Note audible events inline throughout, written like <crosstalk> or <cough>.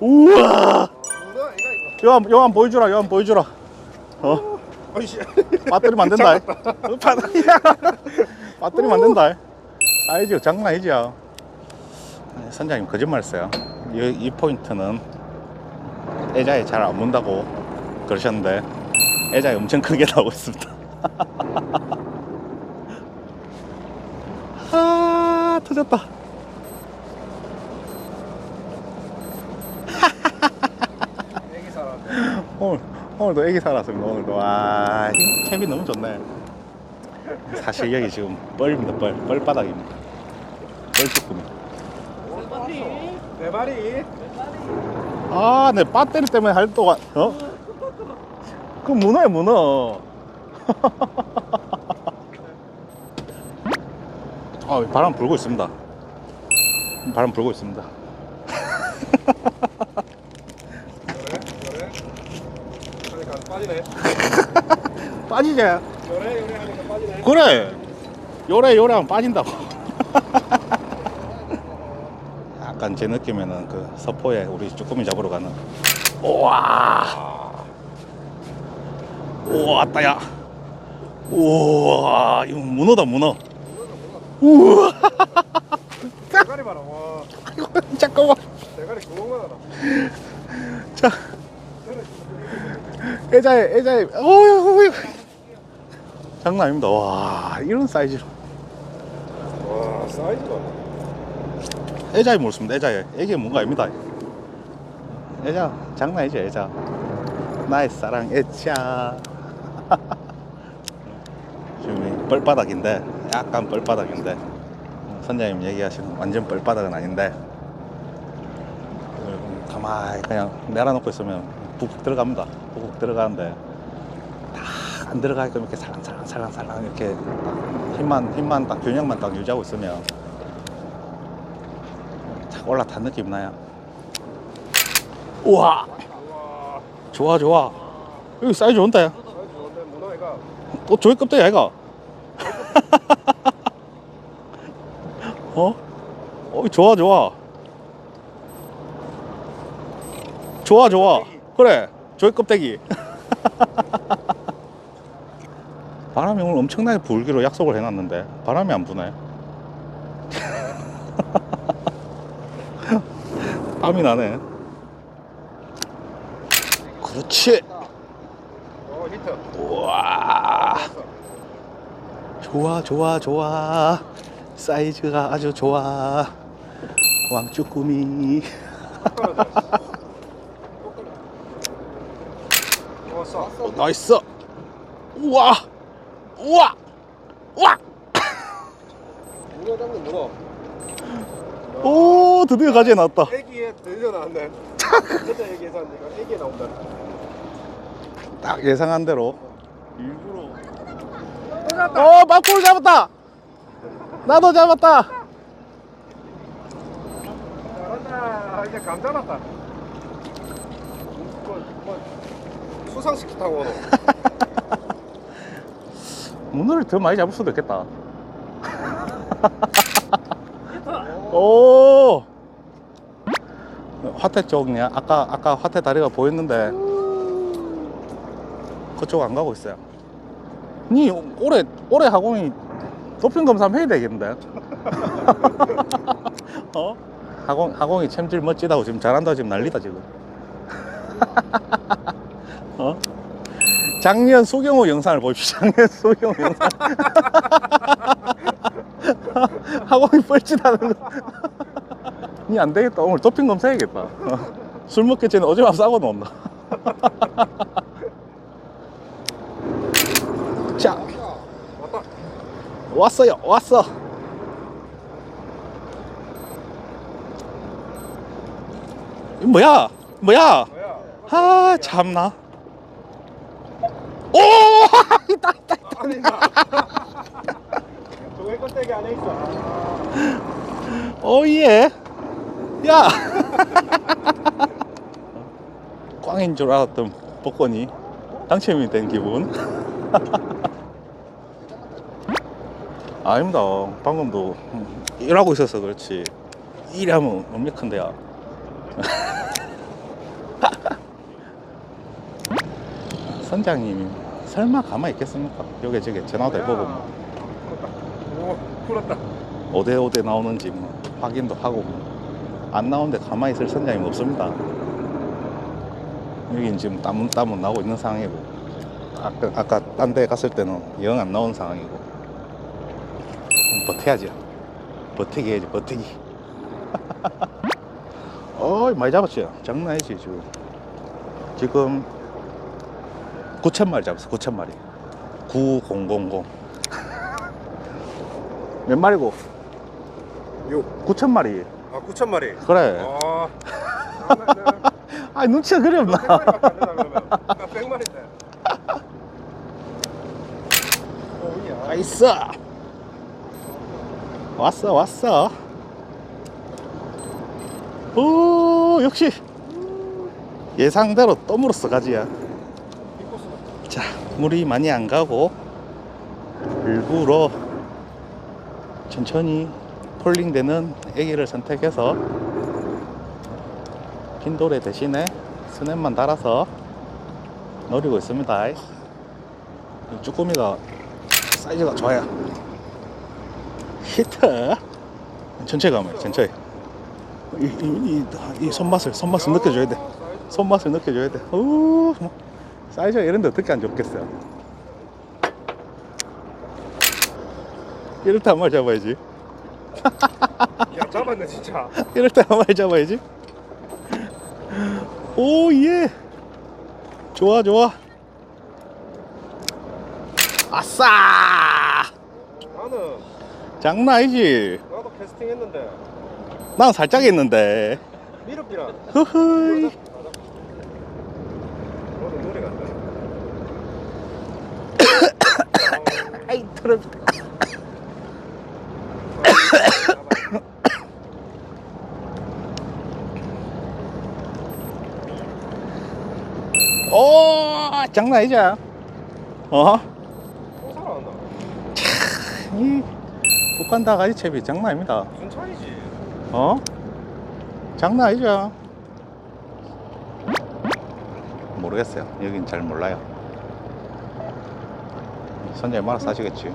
우와! 이거 이거. 요한 요한 보여주라 요한 보여주라. 어? 아이씨. 배터리 만든다. 어, 배터리 배터리 만든다. 사이즈 장난 아니지요. 네, 선장님 거짓말 했어요. 이, 이 포인트는 애자에 잘안 문다고 그러셨는데 애자에 엄청 크게 <laughs> 나오고 있습니다. <laughs> 아 터졌다 애기 살아. 오늘 오늘도 애기 살았습니다. 오늘도 와 힘- 캠이 너무 좋네. 사실 여기 지금 뻘입니다. 뻘 뻘바닥입니다. 뻘쭈꾸미. 네 마리. 아, 내 배터리 때문에 할 동안 어? 그 문어야 문어. <laughs> 아, 바람 불고 있습니다. 바람 불고 있습니다. <laughs> 요래 요래. 하니까 <laughs> 빠지네. 빠지지? 요래 요래 하니까 빠지네. 그래. 요래 요래 하면 빠진다고. <laughs> 약간 제 느낌에는 그 서포에 우리 쭈꾸미 잡으러 가는. 우와. 우와, 따야. 우와, 이거 문어다 문어. 우와, 대가리 봐라. 와. <laughs> 잠깐만. 대가리 구멍만 하다. 자, 애자에 애자에. 어휴, 어휴. 장난 아닙니다. 와, 이런 사이즈로. 와 사이즈가. 애자에 물습니다. 애자에. 이게 뭔가 아닙니다. 애자 장난 아니죠 애자. 나의 사랑 애자. <laughs> 지금 이 뻘바닥인데 약간 뻘바닥인데 선장님 얘기하시는 완전 뻘바닥은 아닌데 가만히 그냥 내려놓고 있으면 푹푹 들어갑니다. 푹푹 들어가는데 다 안 들어가게끔 이렇게 살랑살랑 살랑살랑 이렇게 딱 힘만 힘만 딱 균형만 딱 유지하고 있으면 탁 올라탄 느낌 나요. 우와, 와. 좋아 좋아. 여기 사이즈 이가. 또 조이 껍데기 아이가? <laughs> 어? 어 좋아 좋아. 좋아 좋아. 그래 조이 껍데기. <laughs> 바람이 오늘 엄청나게 불기로 약속을 해놨는데 바람이 안 부네. <laughs> 땀이 나네. 그렇지. 우와. 좋아 좋아 좋아 사이즈가 아주 좋아 왕쭈꾸미 <laughs> 왔어. 나이스 우와 우와 우와 문어. 오 드디어 가지에 나왔다 애기에 들려 나왔네. 진짜 애기에서 하니까 애기에 나온다. 딱 예상한 대로 일부러. 어 막골 잡았다 나도 잡았다 잘한다. 이제 감 잡았다. 수상시키타고. 문어를 <laughs> 더 많이 잡을 수도 있겠다. <laughs> 오! 화태 쪽이야 아까 아까 화태 다리가 보였는데 그쪽 안 가고 있어요. 니 올해 올해 하공이 도핑 검사 해야 되겠는데. <laughs> 어? 하공 하공이 챔질 멋지다고 지금 잘한다고 지금 난리다 지금 어 작년 소경호 영상을 보십시오 <laughs> 작년 소경호 영상 <laughs> 하공이 뻘짓하는 거. <laughs> 니안 되겠다. 오늘 도핑 검사해야겠다. 어. 술 먹기 전에 어젯밤 싸고 놓는다. 자. 왔어요. 왔어. 뭐야? 뭐야? 뭐야? 아, 참나. 오! 있다, 있다. 아니다. 동해 껍데기 안에 있어. 오예. 야. <laughs> 꽝인 줄 알았던 복권이 당첨이 된 기분. <laughs> 아닙니다. 방금도 일하고 있어서 그렇지. 일하면 엄청큰데야. <laughs> 선장님이 설마 가만히 있겠습니까? 여기 저기 전화도 해보고 뭐오 풀었다 5대5대 나오는지 뭐 확인도 하고 뭐. 안 나오는데 가만히 있을 선장님 없습니다. 여긴 지금 따문따문 나오고 있는 상황이고 아까, 아까 딴 데 갔을 때는 영 안 나온 상황이고 그럼 버텨야죠. 버티기 해야지 버티기. <laughs> 어이 많이 잡았죠. 장난 아니지 지금. 지금 9천 마리 잡았어 9천 마리. 9000. 몇 마리고? 6 9천 마리. 아 9천 마리 그래. 아 <laughs> 아, 눈치가 그리 없나? 나 100마리밖에 안 되나 그러면 나 100마리인데 오야 나이스. 왔어 왔어. 오 역시 예상대로 또 물었어 가지야. 자 물이 많이 안 가고 일부러 천천히 폴링되는 애기를 선택해서 핀도레 대신에 스냅만 달아서 노리고 있습니다. 이 쭈꾸미가 사이즈가 좋아요. 히트. 천천히 가면 천천히. 이, 이, 이, 이 손맛을 손맛을 느껴줘야 돼. 손맛을 느껴줘야 돼. 오, 뭐, 사이즈가 이런데 어떻게 안 좋겠어요? 이럴 때 한 마리 잡아야지. 야 잡았네 진짜 <laughs> 이럴 때 한 마리 잡아야지. 오, 예. 좋아, 좋아. 아싸! 나는 장난 아니지? 나도 캐스팅 했는데 난 살짝 했는데. 미륵기라 흐흐이. 너도 노래 간다 트럼. 오, 장난 아니지? 어? 또 살아난다 이 북한 다가지 채비 장난 아닙니다. 무슨 차이지 어? 장난 아니죠? 모르겠어요. 여긴 잘 몰라요. 선장님 알아서 하시겠지.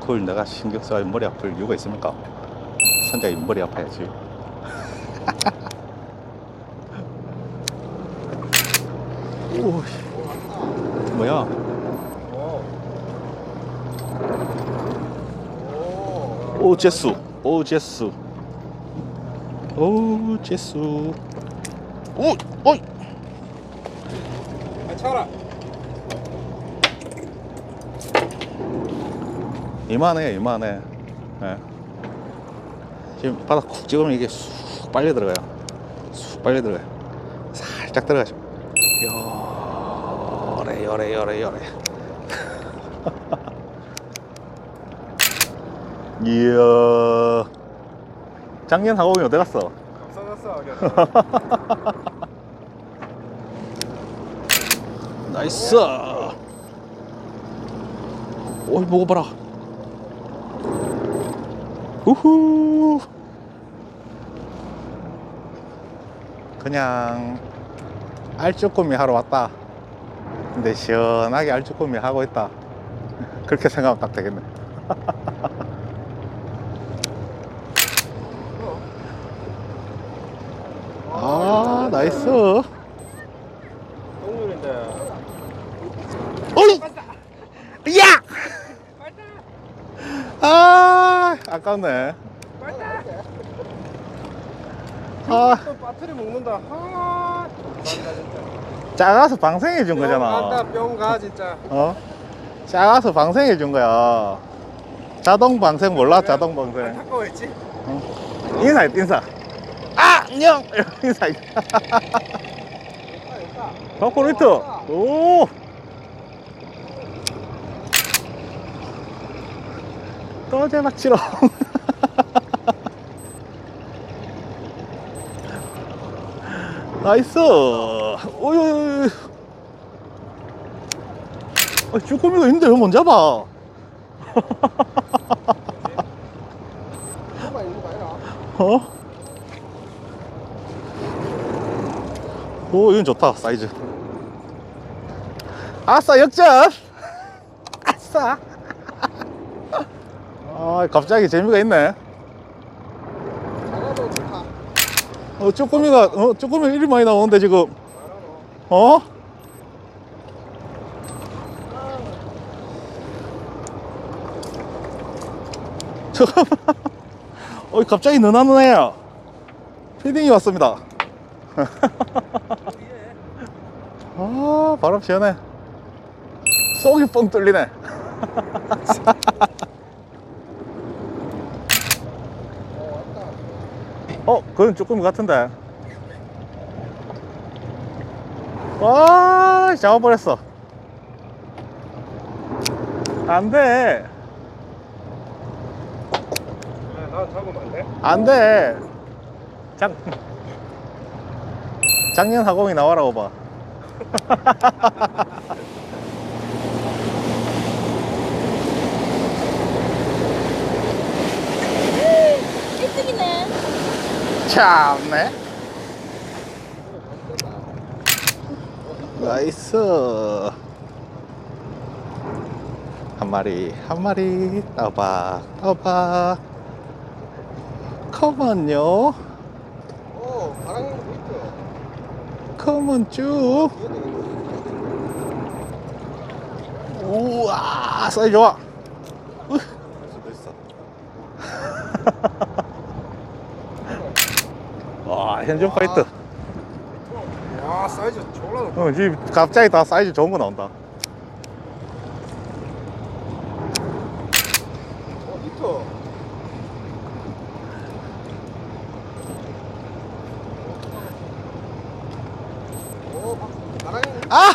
그걸 내가 신경 써야 머리 아플 이유가 있습니까? 선장님 머리 아파야지. <laughs> 오, 뭐야? 오. 제수. 오, 제수. 오, 제수. 오, 어이. 아, 차라. 이만해 이만해. 예. 지금 바닥 쿡 찍으면 이게 쑥 빨려 들어가요. 쑥 빨려 들어가요. 살짝 들어가죠. 요래 요래 요래 요래. <laughs> 이야. 작년 하고이 어디 갔어? 감싸놨어. <laughs> 나이스 오이 먹어봐라. 우후. 그냥 알쭈꾸미 하러 왔다. 근데 시원하게 알쭈꾸미 하고 있다. <laughs> 그렇게 생각하면 딱 되겠네. <laughs> 아 나이스 동률인데. 어이 야! 아 아깝네. 아. 또 배터리 먹는다. 아. 작아서 방생해 준 거잖아. 뿅가 진짜. 어? 작아서 방생해 준 거야. 자동 방생 몰라? 자동 방생. 안타까워했지. 인사 인사. 아 안녕! <laughs> 인사 바코리트 오 또제 박치로 <laughs> 나이스! 오유 아, 쭈꾸미가 있는데 왜 못 잡아. <laughs> 어? 오 이건 좋다 사이즈. 아싸 역전! <laughs> 아싸 아 갑자기 재미가 있네. 어 쭈꾸미가 어 쭈꾸미 일이 많이 나오는데 지금. 어? 잠깐만. <laughs> 어 갑자기 너나는 애야 피딩이 왔습니다. 아 바람 시원해 속이 뻥 뚫리네 <laughs> 어, 왔다. 어 그건 쭈꾸미 같은데. 와 잡아버렸어. 안돼? 안돼. 작 작년 하공이 나와라고 봐 <laughs> 일등이네. 참네 나이스 한 마리 한 마리 따박 따박 컴온요 오, 바람이? 컴온 쭉. 우와 사이 좋아 으. <laughs> 와 현존 파이트 와, 사이즈 졸라 높다. 어, 지금 갑자기 다 사이즈 좋은 거 나온다 어, 미터. 오, 바- 바람이 아